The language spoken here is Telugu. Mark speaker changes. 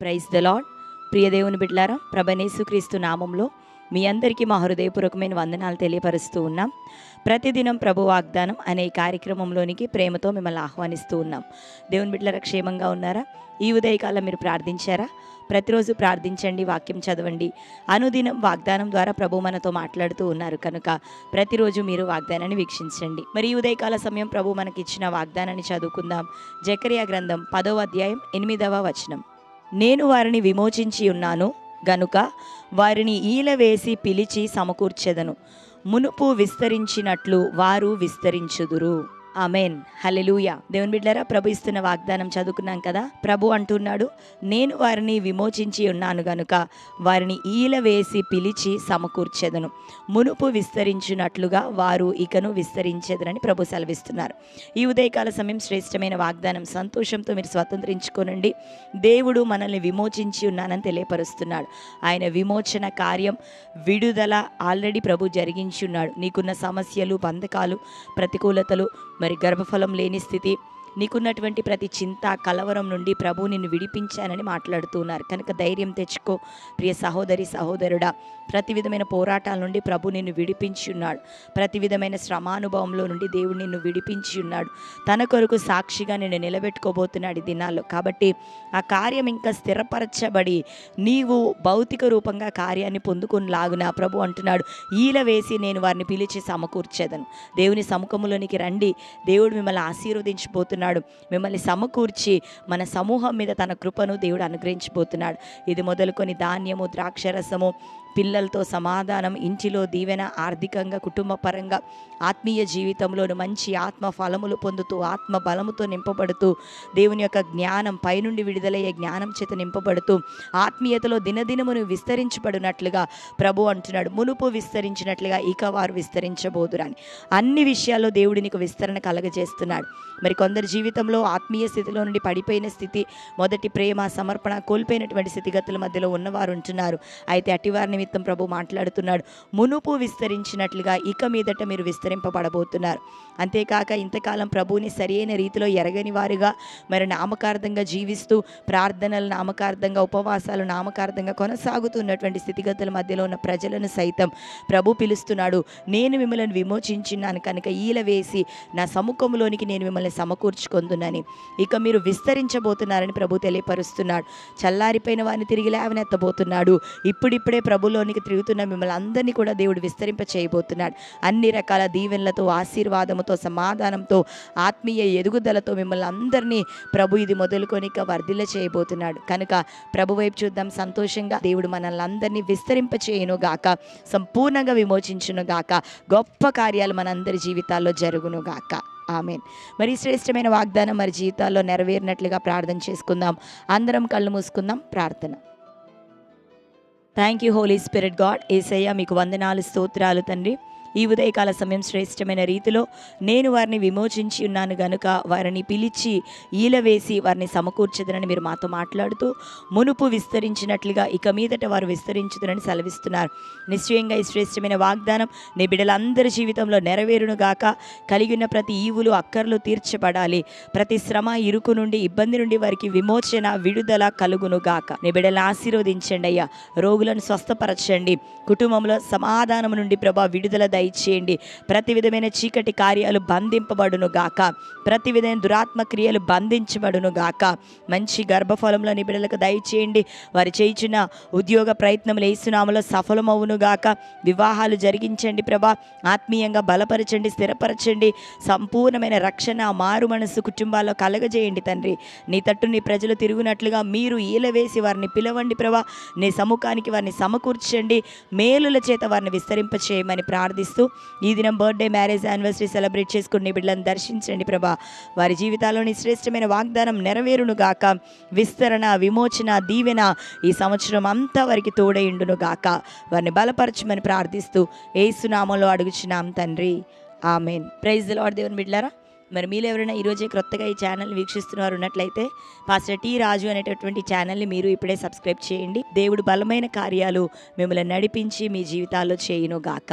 Speaker 1: ప్రైజ్ ద లాడ్ ప్రియ దేవుని బిడ్లారా ప్రభనేసుక్రీస్తు నామంలో మీ అందరికీ మా హృదయపూర్వకమైన వందనాలు తెలియపరుస్తూ ఉన్నాం. ప్రతిదినం ప్రభు వాగ్దానం అనే కార్యక్రమంలోనికి ప్రేమతో మిమ్మల్ని ఆహ్వానిస్తూ ఉన్నాం. దేవుని బిడ్డల క్షేమంగా ఉన్నారా? ఈ ఉదయకాలం మీరు ప్రార్థించారా? ప్రతిరోజు ప్రార్థించండి వాక్యం చదవండి. అనుదినం వాగ్దానం ద్వారా ప్రభు మనతో మాట్లాడుతూ ఉన్నారు. కనుక ప్రతిరోజు మీరు వాగ్దానాన్ని వీక్షించండి. మరి ఈ ఉదయకాల సమయం ప్రభు మనకి ఇచ్చిన వాగ్దానాన్ని చదువుకుందాం. జకరియా గ్రంథం పదవ అధ్యాయం ఎనిమిదవ వచనం. నేను వారిని విమోచించి ఉన్నాను గనుక వారిని ఈల వేసి పిలిచి సమకూర్చెదను. మునుపు విస్తరించినట్లు వారు విస్తరించుదురు. ఆమెన్. హలెలూయ దేవుని బిడ్డరా ప్రభు ఇస్తున్న వాగ్దానం చదువుకున్నాం కదా? ప్రభు అంటున్నాడు నేను వారిని విమోచించి ఉన్నాను గనుక వారిని ఈల వేసి పిలిచి సమకూర్చెదను. మునుపు విస్తరించినట్లుగా వారు ఇకను విస్తరించేదనని ప్రభు సెలవిస్తున్నారు. ఈ ఉదయకాల సమయం శ్రేష్టమైన వాగ్దానం సంతోషంతో మీరు స్వతంత్రించుకోనండి. దేవుడు మనల్ని విమోచించి ఉన్నానని తెలియపరుస్తున్నాడు. ఆయన విమోచన కార్యం విడుదల ఆల్రెడీ ప్రభు జరిగించి ఉన్నాడు నీకున్న సమస్యలు బంధకాలు ప్రతికూలతలు మరి గర్భఫలం లేని స్థితి నీకున్నటువంటి ప్రతి చింత కలవరం నుండి ప్రభు నిన్ను విడిపించానని మాట్లాడుతున్నారు కనుక ధైర్యం తెచ్చుకో. ప్రియ సహోదరి సహోదరుడా ప్రతి విధమైన పోరాటాల నుండి ప్రభు నిన్ను విడిపించి ఉన్నాడు. ప్రతి విధమైన శ్రమానుభవంలో నుండి దేవుడు నిన్ను విడిపించి ఉన్నాడు. తన కొరకు సాక్షిగా నిన్ను నిలబెట్టుకోబోతున్నాడు ఈ దినాల్లో. కాబట్టి ఆ కార్యం ఇంకా స్థిరపరచబడి నీవు భౌతిక రూపంగా కార్యాన్ని పొందుకునిలాగున ప్రభు అంటున్నాడు. ఈల వేసి నేను వారిని పిలిచి సమకూర్చేదను. దేవుని సముఖములోనికి రండి. దేవుడు మిమ్మల్ని ఆశీర్వదించబోతున్నాడు. మిమ్మల్ని సమకూర్చి మన సమూహం మీద తన కృపను దేవుడు అనుగ్రహించబోతున్నాడు ఇది మొదలుకొని ధాన్యము ద్రాక్షరసము పిల్లలతో సమాధానం ఇంటిలో దీవెన ఆర్థికంగా కుటుంబ పరంగా ఆత్మీయ జీవితంలోను మంచి ఆత్మ ఫలములు పొందుతూ ఆత్మ బలముతో నింపబడుతూ దేవుని యొక్క జ్ఞానం పైనుండి విడుదలయ్యే జ్ఞానం చేత నింపబడుతూ ఆత్మీయతలో దినదినమును విస్తరించబడినట్లుగా ప్రభు అంటున్నాడు. మునుపు విస్తరించినట్లుగా ఇక వారు విస్తరించబోదురని. అన్ని విషయాల్లో దేవుడి నీకు విస్తరణ కలగజేస్తున్నాడు. మరి కొందరి జీవితంలో ఆత్మీయ స్థితిలో నుండి పడిపోయిన స్థితి మొదటి ప్రేమ సమర్పణ కోల్పోయినటువంటి స్థితిగతుల మధ్యలో ఉన్నవారు ఉంటున్నారు. అయితే అటివారిని నిమిత్తం ప్రభు మాట్లాడుతున్నాడు. మునుపు విస్తరించినట్లుగా ఇక మీదట మీరు విస్తరింపబడబోతున్నారు. అంతేకాక ఇంతకాలం ప్రభువుని సరైన రీతిలో ఎరగని వారుగా మరి నామకార్థంగా జీవిస్తూ ప్రార్థనలు నామకార్థంగా ఉపవాసాలు నామకార్థంగా కొనసాగుతున్నటువంటి స్థితిగతుల మధ్యలో ఉన్న ప్రజలను సైతం ప్రభు పిలుస్తున్నాడు. నేను మిమ్మల్ని విమోచించినాను కనుక ఈల వేసి నా సముఖంలోనికి నేను మిమ్మల్ని సమకూర్చుకుందునని. ఇక మీరు విస్తరించబోతున్నారని ప్రభు తెలియపరుస్తున్నాడు. చల్లారిపోయిన వారిని తిరిగి లేవనెత్తబోతున్నాడు. ఇప్పుడిప్పుడే ప్రభు భూలోనికి తిరుగుతున్న మిమ్మల్ని అందరినీ కూడా దేవుడు విస్తరింప చేయబోతున్నాడు. అన్ని రకాల దీవెనలతో ఆశీర్వాదంతో సమాధానంతో ఆత్మీయ ఎదుగుదలతో మిమ్మల్ని అందరినీ ప్రభు ఇది మొదలుకొని ఇక వర్ధిల్ల చేయబోతున్నాడు. కనుక ప్రభు వైపు చూద్దాం. సంతోషంగా దేవుడు మనల్ని అందరినీ విస్తరింప చేయను గాక. సంపూర్ణంగా విమోచించును గాక. గొప్ప కార్యాలు మనందరి జీవితాల్లో జరుగును గాక. ఆమెన్. మరి శ్రేష్టమైన వాగ్దానం మరి జీవితాల్లో నెరవేరినట్లుగా ప్రార్థన చేసుకుందాం. అందరం కళ్ళు మూసుకుందాం. ప్రార్థన. Thank you holy spirit God Yesayya మీకు వందనాలు స్తోత్రాలు తండ్రి. ఈ ఉదయకాల సమయం శ్రేష్టమైన రీతిలో నేను వారిని విమోచించి ఉన్నాను గనుక వారిని పిలిచి ఈల వేసి వారిని సమకూర్చదనని మీరు మాతో మాట్లాడుతూ మునుపు విస్తరించినట్లుగా ఇక మీదట వారు విస్తరించుదనని సెలవిస్తున్నారు. నిశ్చయంగా ఈ శ్రేష్టమైన వాగ్దానం నీ బిడ్డలందరి జీవితంలో నెరవేరును గాక కలిగి ఉన్న ప్రతి ఈవులు అక్కర్లు తీర్చబడాలి. ప్రతి శ్రమ ఇరుకు నుండి ఇబ్బంది నుండి వారికి విమోచన విడుదల కలుగును గాక. నీ బిడ్డలను ఆశీర్వదించండి అయ్యా. రోగులను స్వస్థపరచండి. కుటుంబంలో సమాధానం నుండి ప్రభా విడుదల దయచేయండి. ప్రతి విధమైన చీకటి కార్యాలు బంధింపబడును గాక ప్రతి విధమైన దురాత్మ క్రియలు బంధించబడును గాక మంచి గర్భఫలంలో బిడ్డలకు దయచేయండి. వారు చేయించిన ఉద్యోగ ప్రయత్నములు వేస్తున్నాములో సఫలమవును గాక వివాహాలు జరిగించండి ప్రభా. ఆత్మీయంగా బలపరచండి స్థిరపరచండి. సంపూర్ణమైన రక్షణ మారు మనసు కుటుంబాల్లో కలగజేయండి తండ్రి. నీ తట్టు నీ ప్రజలు తిరుగునట్లుగా మీరు ఈలవేసి వారిని పిలవండి ప్రభా. నీ సముఖానికి వారిని సమకూర్చండి. మేలుల చేత వారిని విస్తరింపచేయమని చేయమని ప్రార్థిస్తూ ఈ దినం బర్త్డే మ్యారేజ్ యానివర్సరీ సెలబ్రేట్ చేసుకుని బిడ్డలను దర్శించండి ప్రభా. వారి జీవితాల్లోని శ్రేష్టమైన వాగ్దానం నెరవేరును గాక విస్తరణ విమోచన దీవెన ఈ సంవత్సరం అంతా వారికి తోడైండును గాక వారిని బలపరచమని ప్రార్థిస్తూ ఏసునామంలో అడుగుచున్నాం తండ్రి. ఆమెన్. ప్రైజ్ లార్డ్ దేవుని బిడ్లారా మరి మీరు ఎవరైనా ఈరోజే క్రొత్తగా ఈ ఛానల్ వీక్షిస్తున్నారు ఉన్నట్లయితే పాస్టర్ టీ రాజు అనేటటువంటి ఛానల్ని మీరు ఇప్పుడే సబ్స్క్రైబ్ చేయండి. దేవుడు బలమైన కార్యాలు మిమ్మల్ని నడిపించి మీ జీవితాల్లో చేయును గాక